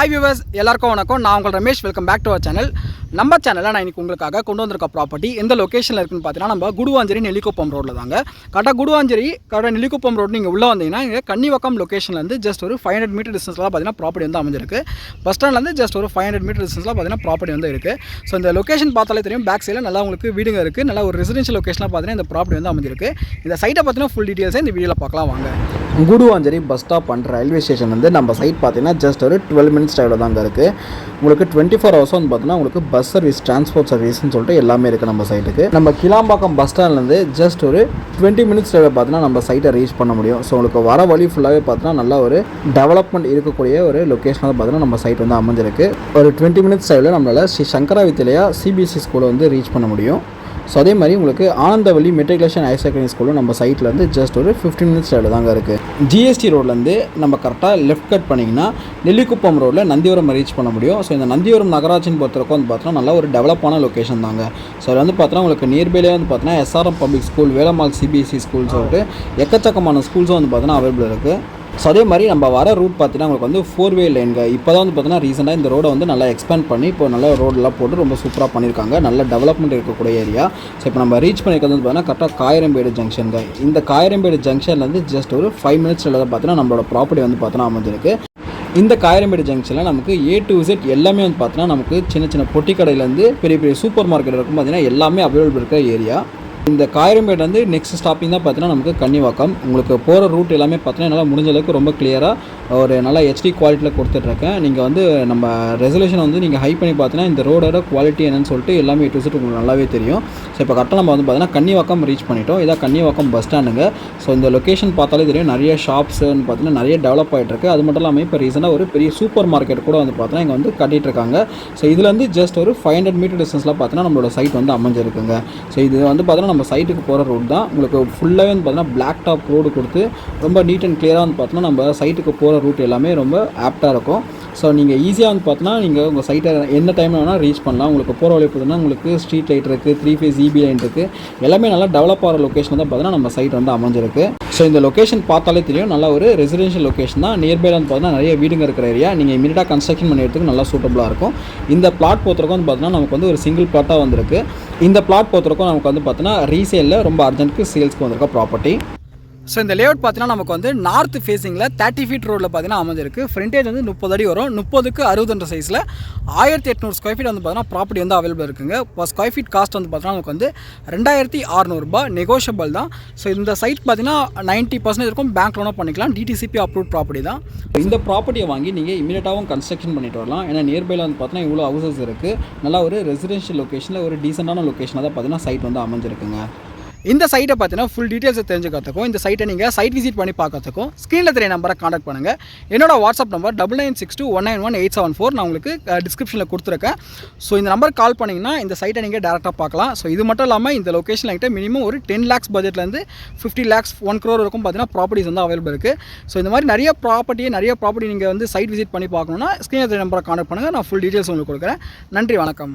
Hi viewers எல்லாருக்கும் வணக்கம். நான் உங்கள் Ramesh. Welcome back to our channel நம்ம சேனலில் நான் இன்னைக்கு உங்களுக்காக கொண்டு வந்திருக்க ப்ராப்பர்ட்டி எந்த லொக்கேஷனில் இருக்குன்னு பார்த்தீங்கன்னா நம்ம குடுவாஞ்சேரி நெல்லிக்குப்பம் ரோட்டில் தாங்க. கரெக்டாக குடுவாஞ்சேரி கரெக்டாக நெல்லிக்குப்பம் ரோடு நீங்கள் உள்ளே வந்தீங்கன்னா இங்கே கன்னிவக்கம் லொக்கேஷன்லேருந்து ஜஸ்ட் ஒரு ஃபைவ் ஹண்ட்ரட் மீட்டர் டிஸ்டன்ஸில் பார்த்தீங்கன்னா ப்ராப்பர்ட்டி வந்து அமைஞ்சிருக்கு. பஸ் ஸ்டாண்ட்லேருந்து ஜஸ்ட் ஒரு ஃபைவ் ஹண்ட்ரட் மீட்டர் டிஸ்டன்ஸில் பார்த்தீங்கன்னா ப்ராப்பர்ட்டி வந்து இருக்குது ஸோ இந்த லொக்கேஷன் பார்த்தாலே தெரியும். பேக் சைடில் நல்லா உங்களுக்கு வீடுங்க இருக்குது நல்லா ஒரு ரெசிடென்ஷியல் லொக்கேஷனாக பார்த்தீங்கன்னா இந்த ப்ராப்பர்ட்டி வந்து அமைஞ்சிருக்கு. இந்த சைட்டை பார்த்தீங்கன்னா ஃபுல் டீட்டெயில்ஸை இந்த வீடியோவில் பார்க்கலாம். வாங்க. Guduvanchery bus stop and railway station வந்து நம்ம சைட் பார்த்தீங்கன்னா ஜஸ்ட் ஒரு டுவெல் மினிட்ஸ் டைமில் தாங்க இருக்குது உங்களுக்கு டுவெண்ட்டி ஃபோர் ஹவர்ஸும் வந்து பார்த்தீங்கன்னா உங்களுக்கு பஸ் சர்வீஸ் டிரான்ஸ்போர்ட் சர்வீஸ்னு சொல்லிட்டு எல்லாமே இருக்குது நம்ம சைட்டுக்கு நம்ம கிளாம்பாக்கம் பஸ் ஸ்டாண்ட்லேருந்து ஜஸ்ட் ஒரு டுவெண்ட்டி மினிட்ஸ் டைவில் பார்த்தீங்கன்னா நம்ம சைட்டை ரீச் பண்ண முடியும். ஸோ உங்களுக்கு வர வழி ஃபுல்லாகவே பார்த்தீங்கன்னா நல்ல ஒரு டெவலப்மெண்ட் இருக்கக்கூடிய ஒரு லொக்கேஷனாக பார்த்தீங்கன்னா நம்ம சைட் வந்து அமைஞ்சிருக்கு. ஒரு டுவெண்ட்டி மினிட்ஸ் டைவில் நம்மளால் ஸ்ரீ சங்கரா வித்யாலயா சிபிஎஸ்சி ஸ்கூலை வந்து ரீச் பண்ண முடியும். ஸோ அதே மாதிரி உங்களுக்கு ஆனந்தவள்ளி மெட்ரிகுலேஷன் ஹையர் செகண்டரி ஸ்கூலும் நம்ம சைட்லேருந்து ஜஸ்ட் ஒரு ஃபிஃப்டின் மினிட்ஸ் டைமில் தாங்க இருக்குது ஜிஎஸ்டி ரோட்லேருந்து நம்ம கரெக்டாக லெஃப்ட் கட் பண்ணிங்கன்னா நெல்லிக்குப்பம் ரோட்டில் நந்திவரம் ரீச் பண்ண முடியும். ஸோ இந்த நந்திவரம் நகராட்சின்னு பொறுத்தவரைக்கும் வந்து பார்த்தோன்னா நல்ல ஒரு டெவலப்பான லொக்கேஷன் தாங்க. ஸோ அதில் வந்து பார்த்தோன்னா உங்களுக்கு நியர்பைலே வந்து பார்த்தோன்னா SRM public school Velammal CBSE school சொல்லிட்டு எக்கச்சக்கமான ஸ்கூல்ஸும் வந்து பார்த்தோன்னா அவைலபிள் இருக்குது ஸோ அதே மாதிரி நம்ம வர ரூட் பார்த்தீங்கன்னா உங்களுக்கு வந்து ஃபோர் வே லைன்ங்க இப்போ தான் வந்து பார்த்தீங்கன்னா ரீசெண்டாக இந்த ரோடை வந்து நல்லா எக்ஸ்பேண்ட் பண்ணி இப்போ நல்ல ரோடெல்லாம் போட்டு ரொம்ப சூப்பராக பண்ணியிருக்காங்க நல்ல டெவலப்மெண்ட் இருக்கக்கூடிய ஏரியா ஸோ இப்போ நம்ம ரீச் பண்ணியிருக்கிறது வந்து பார்த்தீங்கன்னா கரெக்டாக காயரம்பேடு ஜங்ஷனுங்க இந்த காயரம்பேடு ஜங்ஷன்லேருந்து ஜஸ்ட் ஒரு ஃபைவ் மினிட்ஸில் பார்த்தீங்கன்னா நம்மளோட ப்ராப்பர்ட்டி வந்து பார்த்தீங்கன்னா அமைஞ்சிருக்கு. இந்த காயரம்பேடு ஜங்ஷனில் நமக்கு ஏ டு விசிட் எல்லாமே வந்து பார்த்தீங்கன்னா நமக்கு சின்ன சின்ன பொட்டி கடையிலேருந்து பெரிய பெரிய சூப்பர் மார்க்கெட் இருக்கும் பார்த்தீங்கன்னா எல்லாமே அவைலபிள் இருக்கிற ஏரியா இந்த காயரம்பேடு வந்து நெக்ஸ்ட் ஸ்டாப்பிங் தான் பார்த்தீங்கன்னா நமக்கு கன்னிவாக்கம். உங்களுக்கு போகிற ரூட் எல்லாமே பார்த்தீங்கன்னா என்னால் முடிஞ்ச அளவுக்கு ரொம்ப கிளியராக ஒரு நல்ல ஹெச்டி குவாலிட்டியில் கொடுத்துட்ருக்கேன். நீங்கள் வந்து நம்ம ரெசல்யூஷன் வந்து நீங்கள் ஹை பண்ணி பார்த்தீங்கன்னா இந்த ரோடோட குவாலிட்டி என்னன்னு சொல்லிட்டு எல்லாமே டு செட் உங்களுக்கு நல்லாவே தெரியும். ஸோ இப்போ கரெக்டாக நம்ம வந்து பார்த்தீங்கன்னா கன்னிவாக்கம் ரீச் பண்ணிட்டோம். இதான் கன்னிவாக்கம் பஸ் ஸ்டாண்டுங்க ஸோ இந்த லொக்கேஷன் பார்த்தாலே தெரியும். நிறைய ஷாப்ஸ்ன்னு பார்த்தீங்கன்னா நிறைய டெவலப் ஆகிட்டுருக்கு அது மட்டும் இல்லாமல் இப்போ ரீசெண்டாக ஒரு பெரிய சூப்பர் மார்க்கெட் கூட வந்து பார்த்தீங்கன்னா இங்கே வந்து கட்டிட்டு இருக்காங்க ஸோ இதுலேருந்து ஜஸ்ட் ஒரு ஃபைவ் ஹண்ட்ரட் மீட்டர் டிஸ்டன்ஸில் பார்த்தீங்கன்னா நம்மளோட சைட் வந்து அமைஞ்சிருக்குங்க. ஸோ இது வந்து பார்த்தீங்கன்னா நம்ம சைட்டுக்கு போகிற ரோடு தான். உங்களுக்கு ஃபுல்லாகவே வந்து பார்த்தீங்கன்னா பிளாக் டாப் ரோடு கொடுத்து ரொம்ப நீட் அண்ட் கிளியராக வந்து பார்த்தோன்னா நம்ம சைட்டுக்கு போகிற ரூட் எல்லாமே ரொம்ப ஆப்டாக இருக்கும். ஸோ நீங்கள் ஈஸியாக வந்து பார்த்தீங்கன்னா நீங்கள் உங்கள் சைட்டை எந்த டைமில் வேணால் ரீச் பண்ணலாம். உங்களுக்கு போகிற வழி பார்த்தீங்கன்னா உங்களுக்கு ஸ்ட்ரீட் லைட் இருக்குது த்ரீ ஃபேஸ் இபி லைன் இருக்குது எல்லாமே நல்லா டெவலப் ஆகிற லொக்கேஷன் தான் பார்த்தீங்கன்னா நம்ம சைட் வந்து அமைஞ்சிருக்கு. ஸோ இந்த லொக்கேஷன் பார்த்தாலே தெரியும். நல்ல ஒரு ரெசிடென்ஷியல் லொக்கேஷன் தான். நியர்பைல வந்து பார்த்தீங்கன்னா நிறைய வீடுங்க இருக்கிற ஏரியா நீங்கள் இமீடியட்டாக கன்ஸ்ட்ரக்ஷன் பண்ணுறதுக்கு நல்லா சூட்டபுளாக இருக்கும். இந்த பிளாட் பொறுத்தவரைக்கும் வந்து பார்த்தீங்கன்னா நமக்கு வந்து ஒரு சிங்கிள் பிளாட்டாக வந்திருக்கு. இந்த பிளாட் பொறுத்தவரைக்கும் நமக்கு வந்து பார்த்தீங்கன்னா ரீசேலில் ரொம்ப அர்ஜென்ட்டுக்கு சேல்ஸ்க்கு வந்திருக்க ப்ராப்பர்ட்டி ஸோ இந்த லேஅவுட் பார்த்தீங்கன்னா நமக்கு வந்து நார்த் ஃபேஸிங்கில் தேர்ட்டி ஃபீட் ரோடில் பார்த்தீங்கன்னா அமைஞ்சிருக்கு. ஃப்ரண்டேஜ் வந்து முப்பது அடி வரும். முப்பதுக்கு அறுபதுன்ற சைஸில் ஆயிரத்தி எட்நூறு ஸ்கொயர் ஃபீட் வந்து பார்த்தீங்கன்னா ப்ராப்பர்ட்டி வந்து அவைலபிள் இருக்குங்க. இப்போ ஸ்கொயர் ஃபீட் காஸ்ட் வந்து பார்த்தீங்கன்னா நமக்கு வந்து ரெண்டாயிரத்தி அறநூறுபா நெகோஷியபிள் தான். ஸோ இந்த சைட் பார்த்தீங்கன்னா நைன்ட்டி பர்சன்டேஜ் இருக்கும். பேங்க் லோனாக பண்ணிக்கலாம். டிடிசிபி அப்ரூவ் ப்ராப்பர்ட்டி தான். இந்த ப்ராப்பர்ட்டியை வாங்கி நீங்கள் இமீடியட்டாகவும் கன்ஸ்ட்ரக்ஷன் பண்ணிட்டு வரலாம். ஏன்னா நியர்பையில் வந்து பார்த்தீங்கன்னா இவ்வளோ ஹவுசஸ் இருக்குது நல்லா ஒரு ரெசிடென்ஷியல் லொக்கேஷனில் ஒரு டீசெண்டான லொக்கேஷனாக தான் பார்த்தீங்கன்னா சைட் வந்து அமைஞ்சிருக்குங்க. இந்த சைட்டை பார்த்தீங்கன்னா ஃபுல் டீட்டெயில்ஸை தெரிஞ்சுக்கிறதுக்கும் இந்த சைட்டை நீங்கள் சைட் விசிட் பண்ணி பார்க்கறதுக்கும் ஸ்க்ரீனில் தெரிய நம்பரை காண்டாக்ட் பண்ணுங்கள் என்னோட WhatsApp number double nine six two one nine one eight seven four நான் உங்களுக்கு டிஸ்கிரிப்ஷனில் கொடுத்துருக்கேன். ஸோ இந்த நம்பர் கால் பண்ணிங்கன்னா இந்த சைட்டை நீங்கள் டேரெக்டாக பார்க்கலாம். ஸோ இது மட்டும் இல்லாமல் இந்த லொக்கேஷன் என்கிட்ட மினிமம் ஒரு டென் லேக்ஸ் பட்ஜெட்லேருந்து ஃபிஃப்டி லேக்ஸ் ஒன் க்ரோர் வரைக்கும் பார்த்தீங்கன்னா ப்ராப்பர்ட்டிஸ் வந்து அவைலபிள் இருக்குது ஸோ இந்த மாதிரி நிறைய ப்ராப்பர்ட்டி நிறைய ப்ராப்பர்ட்டி நீங்கள் வந்து சைட் விசிட் பண்ணி பார்க்கணுன்னா ஸ்க்ரீனில் தெரிய நம்பரை காண்டாக்ட் பண்ணுங்கள் நான் ஃபுல் டீட்டெயில்ஸ் உங்களுக்கு கொடுக்குறேன். நன்றி வணக்கம்.